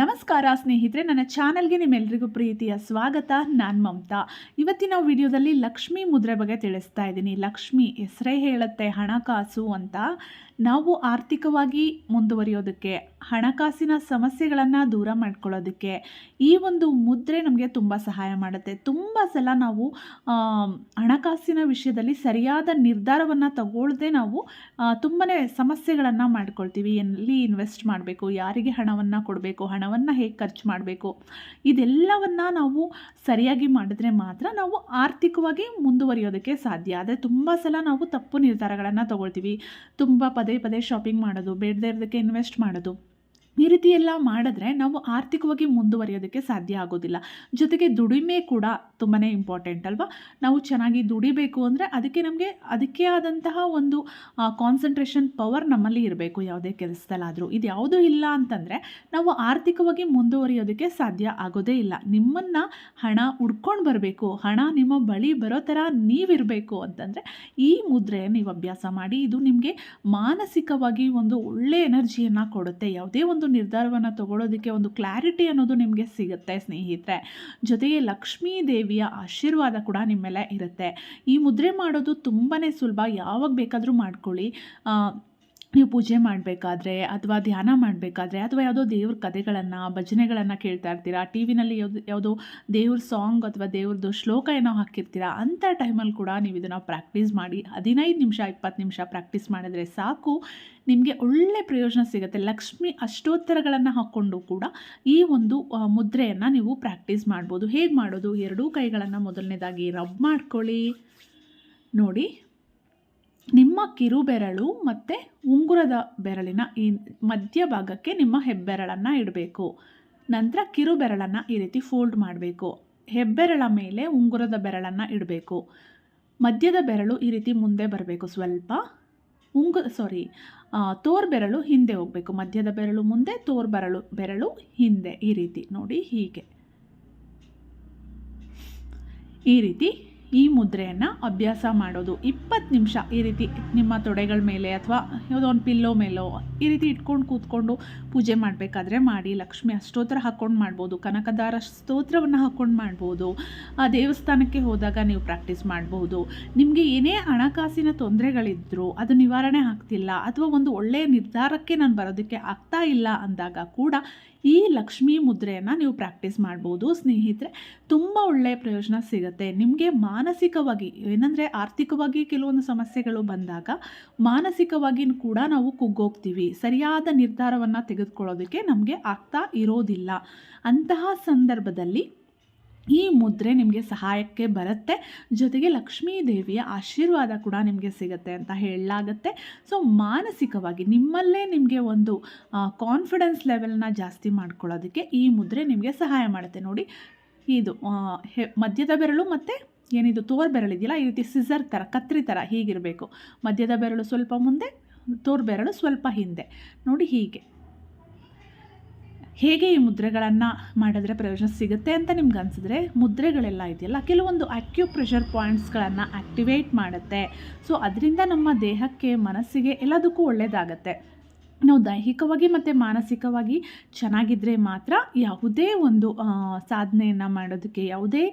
ನಮಸ್ಕಾರ ಸ್ನೇಹಿತರೆ, ನನ್ನ ಚಾನಲ್ಗೆ ನಿಮ್ಮೆಲ್ಲರಿಗೂ ಪ್ರೀತಿಯ ಸ್ವಾಗತ. ನಾನು ಮಮತಾ. ಇವತ್ತಿನ ವಿಡಿಯೋದಲ್ಲಿ ಲಕ್ಷ್ಮಿ ಮುದ್ರೆ ಬಗ್ಗೆ ತಿಳಿಸ್ತಾ ಇದ್ದೀನಿ. ಲಕ್ಷ್ಮಿ ಹೆಸರೇ ಹೇಳುತ್ತೆ, ಹಣಕಾಸು ಅಂತ. ನಾವು ಆರ್ಥಿಕವಾಗಿ ಮುಂದುವರಿಯೋದಕ್ಕೆ, ಹಣಕಾಸಿನ ಸಮಸ್ಯೆಗಳನ್ನು ದೂರ ಮಾಡ್ಕೊಳ್ಳೋದಕ್ಕೆ ಈ ಒಂದು ಮುದ್ರೆ ನಮಗೆ ತುಂಬ ಸಹಾಯ ಮಾಡುತ್ತೆ. ತುಂಬ ಸಲ ನಾವು ಹಣಕಾಸಿನ ವಿಷಯದಲ್ಲಿ ಸರಿಯಾದ ನಿರ್ಧಾರವನ್ನು ತಗೊಳ್ಳದೆ ನಾವು ತುಂಬಾ ಸಮಸ್ಯೆಗಳನ್ನು ಮಾಡ್ಕೊಳ್ತೀವಿ. ಎಲ್ಲಿ ಇನ್ವೆಸ್ಟ್ ಮಾಡಬೇಕು, ಯಾರಿಗೆ ಹಣವನ್ನು ಕೊಡಬೇಕು ಹಣವನ್ನು ಹೇಗೆ ಖರ್ಚು ಮಾಡಬೇಕು? ಇದೆಲ್ಲವನ್ನು ನಾವು ಸರಿಯಾಗಿ ಮಾಡಿದ್ರೆ ಮಾತ್ರ ನಾವು ಆರ್ಥಿಕವಾಗಿ ಮುಂದುವರಿಯೋದಕ್ಕೆ ಸಾಧ್ಯ. ಆದರೆ ತುಂಬ ಸಲ ನಾವು ತಪ್ಪು ನಿರ್ಧಾರಗಳನ್ನು ತಗೊಳ್ತೀವಿ. ತುಂಬ ಪದೇ ಪದೇ ಶಾಪಿಂಗ್ ಮಾಡೋದು, ಬೇಡದೇ ಇರೋದಕ್ಕೆ ಇನ್ವೆಸ್ಟ್ ಮಾಡೋದು. ಈ ರೀತಿ ಎಲ್ಲ ಮಾಡಿದ್ರೆ ನಾವು ಆರ್ಥಿಕವಾಗಿ ಮುಂದುವರಿಯೋದಕ್ಕೆ ಸಾಧ್ಯ ಆಗೋದಿಲ್ಲ. ಜೊತೆಗೆ ದುಡಿಮೆ ಕೂಡ ತುಂಬಾ ಇಂಪಾರ್ಟೆಂಟ್ ಅಲ್ವಾ? ನಾವು ಚೆನ್ನಾಗಿ ದುಡಿಬೇಕು ಅಂದರೆ ಅದಕ್ಕೆ ನಮಗೆ, ಅದಕ್ಕೆ ಆದಂತಹ ಒಂದು ಕಾನ್ಸಂಟ್ರೇಷನ್ ಪವರ್ ನಮ್ಮಲ್ಲಿ ಇರಬೇಕು ಯಾವುದೇ ಕೆಲಸದಲ್ಲಾದರೂ. ಇದು ಯಾವುದೂ ಇಲ್ಲ ಅಂತಂದರೆ ನಾವು ಆರ್ಥಿಕವಾಗಿ ಮುಂದುವರಿಯೋದಕ್ಕೆ ಸಾಧ್ಯ ಆಗೋದೇ ಇಲ್ಲ. ನಿಮ್ಮನ್ನು ಹಣ ಹುಡ್ಕೊಂಡು ಬರಬೇಕು, ಹಣ ನಿಮ್ಮ ಬಳಿ ಬರೋ ಥರ ನೀವಿರಬೇಕು ಅಂತಂದರೆ ಈ ಮುದ್ರೆಯನ್ನು ನೀವು ಅಭ್ಯಾಸ ಮಾಡಿ. ಇದು ನಿಮಗೆ ಮಾನಸಿಕವಾಗಿ ಒಂದು ಒಳ್ಳೆ ಎನರ್ಜಿಯನ್ನು ಕೊಡುತ್ತೆ. ಯಾವುದೇ ಒಂದು ನಿರ್ಧಾರವನ್ನು ತಗೊಳ್ಳೋದಕ್ಕೆ ಒಂದು ಕ್ಲಾರಿಟಿ ಅನ್ನೋದು ನಿಮಗೆ ಸಿಗುತ್ತೆ, ಸ್ನೇಹಿತರೆ. ಜೊತೆಗೆ ಲಕ್ಷ್ಮೀ ದೇವಿಯ ಆಶೀರ್ವಾದ ಕೂಡ ನಿಮ್ಮ ಮೇಲೆ ಇರುತ್ತೆ. ಈ ಮುದ್ರೆ ಮಾಡೋದು ತುಂಬಾ ಸುಲಭ. ಯಾವಾಗ ಬೇಕಾದರೂ ಮಾಡ್ಕೊಳ್ಳಿ. ನೀವು ಪೂಜೆ ಮಾಡಬೇಕಾದ್ರೆ ಅಥವಾ ಧ್ಯಾನ ಮಾಡಬೇಕಾದ್ರೆ ಅಥವಾ ಯಾವುದೋ ದೇವ್ರ ಕಥೆಗಳನ್ನು, ಭಜನೆಗಳನ್ನು ಕೇಳ್ತಾ ಇರ್ತೀರಾ? ಟಿ ವಿನಲ್ಲಿ ಯಾವುದು, ಯಾವುದೋ ದೇವ್ರ ಸಾಂಗ್ ಅಥವಾ ದೇವ್ರದ್ದು ಶ್ಲೋಕ ಏನೋ ಹಾಕಿರ್ತೀರಾ? ಅಂಥ ಟೈಮಲ್ಲಿ ಕೂಡ ನೀವು ಇದನ್ನು ಪ್ರಾಕ್ಟೀಸ್ ಮಾಡಿ ಹದಿನೈದು ನಿಮಿಷ, ಇಪ್ಪತ್ತು ನಿಮಿಷ ಪ್ರಾಕ್ಟೀಸ್ ಮಾಡಿದರೆ ಸಾಕು. ನಿಮಗೆ ಒಳ್ಳೆ ಪ್ರಯೋಜನ ಸಿಗುತ್ತೆ. ಲಕ್ಷ್ಮಿ ಅಷ್ಟೋತ್ತರಗಳನ್ನು ಹಾಕ್ಕೊಂಡು ಕೂಡ ಈ ಒಂದು ಮುದ್ರೆಯನ್ನು ನೀವು ಪ್ರಾಕ್ಟೀಸ್ ಮಾಡ್ಬೋದು. ಹೇಗೆ ಮಾಡೋದು? ಎರಡೂ ಕೈಗಳನ್ನು ಮೊದಲನೇದಾಗಿ ರಬ್ ಮಾಡ್ಕೊಳ್ಳಿ. ನೋಡಿ. ನಿಮ್ಮ ಕಿರುಬೆರಳು ಮತ್ತು ಉಂಗುರದ ಬೆರಳಿನ ಈ ಮಧ್ಯಭಾಗಕ್ಕೆ ನಿಮ್ಮ ಹೆಬ್ಬೆರಳನ್ನು ಇಡಬೇಕು. ನಂತರ ಕಿರುಬೆರಳನ್ನು ಈ ರೀತಿ ಫೋಲ್ಡ್ ಮಾಡಬೇಕು. ಹೆಬ್ಬೆರಳ ಮೇಲೆ ಉಂಗುರದ ಬೆರಳನ್ನು ಇಡಬೇಕು. ಮಧ್ಯದ ಬೆರಳು ಈ ರೀತಿ ಮುಂದೆ ಬರಬೇಕು ಸ್ವಲ್ಪ. ಉಂಗು ಸಾರಿ ತೋರ್ ಬೆರಳು ಹಿಂದೆ ಹೋಗಬೇಕು. ಮಧ್ಯದ ಬೆರಳು ಮುಂದೆ, ತೋರ್ ಬೆರಳು ಬೆರಳು ಹಿಂದೆ. ಈ ರೀತಿ ನೋಡಿ ಹೀಗೆ. ಈ ರೀತಿ ಈ ಮುದ್ರೆಯನ್ನು ಅಭ್ಯಾಸ ಮಾಡೋದು. ಇಪ್ಪತ್ತು ನಿಮಿಷ ಈ ರೀತಿ ನಿಮ್ಮ ತೊಡೆಗಳ ಮೇಲೆ ಅಥವಾ ಯಾವುದೋ ಒಂದು ಪಿಲ್ಲೋ ಮೇಲೋ ಈ ರೀತಿ ಇಟ್ಕೊಂಡು ಕೂತ್ಕೊಂಡು ಪೂಜೆ ಮಾಡಬೇಕಾದ್ರೆ ಮಾಡಿ, ಲಕ್ಷ್ಮಿ ಅಷ್ಟೋತ್ರ ಹಾಕ್ಕೊಂಡು ಮಾಡ್ಬೋದು, ಕನಕದಾರ ಸ್ತೋತ್ರವನ್ನು ಹಾಕ್ಕೊಂಡು ಮಾಡ್ಬೋದು, ಆ ದೇವಸ್ಥಾನಕ್ಕೆ ಹೋದಾಗ ನೀವು ಪ್ರಾಕ್ಟೀಸ್ ಮಾಡ್ಬೋದು. ನಿಮಗೆ ಏನೇ ಹಣಕಾಸಿನ ತೊಂದರೆಗಳಿದ್ದರೂ ಅದು ನಿವಾರಣೆ ಆಗ್ತಿಲ್ಲ. ಅಥವಾ ಒಂದು ಒಳ್ಳೆಯ ನಿರ್ಧಾರಕ್ಕೆ ನಾನು ಬರೋದಕ್ಕೆ ಆಗ್ತಾ ಇಲ್ಲ ಅಂದಾಗ ಕೂಡ ಈ ಲಕ್ಷ್ಮೀ ಮುದ್ರೆಯನ್ನು ನೀವು ಪ್ರಾಕ್ಟೀಸ್ ಮಾಡ್ಬೋದು. ಸ್ನೇಹಿತರೆ, ತುಂಬ ಒಳ್ಳೆಯ ಪ್ರಯೋಜನ ಸಿಗುತ್ತೆ. ನಿಮಗೆ ಮಾನಸಿಕವಾಗಿ, ಏನಂದರೆ ಆರ್ಥಿಕವಾಗಿ ಕೆಲವೊಂದು ಸಮಸ್ಯೆಗಳು ಬಂದಾಗ ಮಾನಸಿಕವಾಗಿ ಕೂಡ ನಾವು ಕುಗ್ಗೋಗ್ತೀವಿ. ಸರಿಯಾದ ನಿರ್ಧಾರವನ್ನು ತೆಗೆದುಕೊಳ್ಳೋದಕ್ಕೆ ನಮಗೆ ಆಗ್ತಾ ಇರೋದಿಲ್ಲ. ಅಂತಹ ಸಂದರ್ಭದಲ್ಲಿ ಈ ಮುದ್ರೆ ನಿಮಗೆ ಸಹಾಯಕ್ಕೆ ಬರುತ್ತೆ. ಜೊತೆಗೆ ಲಕ್ಷ್ಮೀ ದೇವಿಯ ಆಶೀರ್ವಾದ ಕೂಡ ನಿಮಗೆ ಸಿಗುತ್ತೆ ಅಂತ ಹೇಳಲಾಗತ್ತೆ. ಸೊ ಮಾನಸಿಕವಾಗಿ ನಿಮ್ಮಲ್ಲೇ ನಿಮಗೆ ಒಂದು ಕಾನ್ಫಿಡೆನ್ಸ್ ಲೆವೆಲ್ನ ಜಾಸ್ತಿ ಮಾಡ್ಕೊಳ್ಳೋದಕ್ಕೆ ಈ ಮುದ್ರೆ ನಿಮಗೆ ಸಹಾಯ ಮಾಡುತ್ತೆ. ನೋಡಿ, ಇದು ಮಧ್ಯದ ಬೆರಳು ಮತ್ತು ಏನಿದು, ತೋರ್ ಬೆರಳಿದೆಯಲ್ಲ ಈ ರೀತಿ ಸಿಸರ್ ಥರ ಕತ್ರಿ ಥರ ಹೀಗಿರಬೇಕು. ಮಧ್ಯದ ಬೆರಳು ಸ್ವಲ್ಪ ಮುಂದೆ, ತೋರ್ ಬೆರಳು ಸ್ವಲ್ಪ ಹಿಂದೆ. ನೋಡಿ ಹೀಗೆ. ಹೇಗೆ ಈ ಮುದ್ರೆಗಳನ್ನು ಮಾಡಿದ್ರೆ ಪ್ರಯೋಜನ ಸಿಗುತ್ತೆ ಅಂತ ನಿಮ್ಗೆ ಅನಿಸಿದ್ರೆ ಮುದ್ರೆಗಳೆಲ್ಲ ಇದೆಯಲ್ಲ, ಕೆಲವೊಂದು ಅಕ್ಯುಪ್ರೆಷರ್ ಪಾಯಿಂಟ್ಸ್ಗಳನ್ನು ಆ್ಯಕ್ಟಿವೇಟ್ ಮಾಡುತ್ತೆ. ಸೊ ಅದರಿಂದ ನಮ್ಮ ದೇಹಕ್ಕೆ, ಮನಸ್ಸಿಗೆ ಎಲ್ಲದಕ್ಕೂ ಒಳ್ಳೆಯದಾಗತ್ತೆ ನಾವು ದೈಹಿಕವಾಗಿ ಮತ್ತು ಮಾನಸಿಕವಾಗಿ ಚೆನ್ನಾಗಿದ್ದರೆ ಮಾತ್ರ ಯಾವುದೇ ಒಂದು ಸಾಧನೆಯನ್ನು ಮಾಡೋದಕ್ಕೆ, ಯಾವುದೇ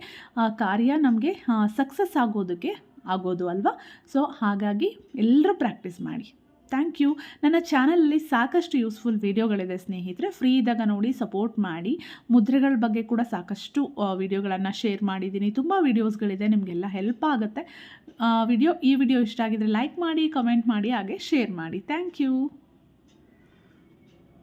ಕಾರ್ಯ ನಮಗೆ ಸಕ್ಸಸ್ ಆಗೋದಕ್ಕೆ ಆಗೋದು ಅಲ್ವಾ? ಸೊ ಹಾಗಾಗಿ ಎಲ್ಲರೂ ಪ್ರಾಕ್ಟೀಸ್ ಮಾಡಿ. Thank you. ನನ್ನ ಚಾನಲಲ್ಲಿ ಸಾಕಷ್ಟು ಯೂಸ್ಫುಲ್ ವೀಡಿಯೋಗಳಿದೆ ಸ್ನೇಹಿತರೆ. ಫ್ರೀ ಇದ್ದಾಗ ನೋಡಿ, ಸಪೋರ್ಟ್ ಮಾಡಿ. ಮುದ್ರೆಗಳ ಬಗ್ಗೆ ಕೂಡ ಸಾಕಷ್ಟು ವೀಡಿಯೋಗಳನ್ನು ಶೇರ್ ಮಾಡಿದ್ದೀನಿ. ತುಂಬ ವೀಡಿಯೋಸ್ಗಳಿದೆ, ನಿಮಗೆಲ್ಲ ಹೆಲ್ಪ್ ಆಗುತ್ತೆ. ವಿಡಿಯೋ, ಈ ವಿಡಿಯೋ ಇಷ್ಟ ಆಗಿದ್ರೆ ಲೈಕ್ ಮಾಡಿ, ಕಮೆಂಟ್ ಮಾಡಿ, ಹಾಗೆ ಶೇರ್ ಮಾಡಿ. Thank you.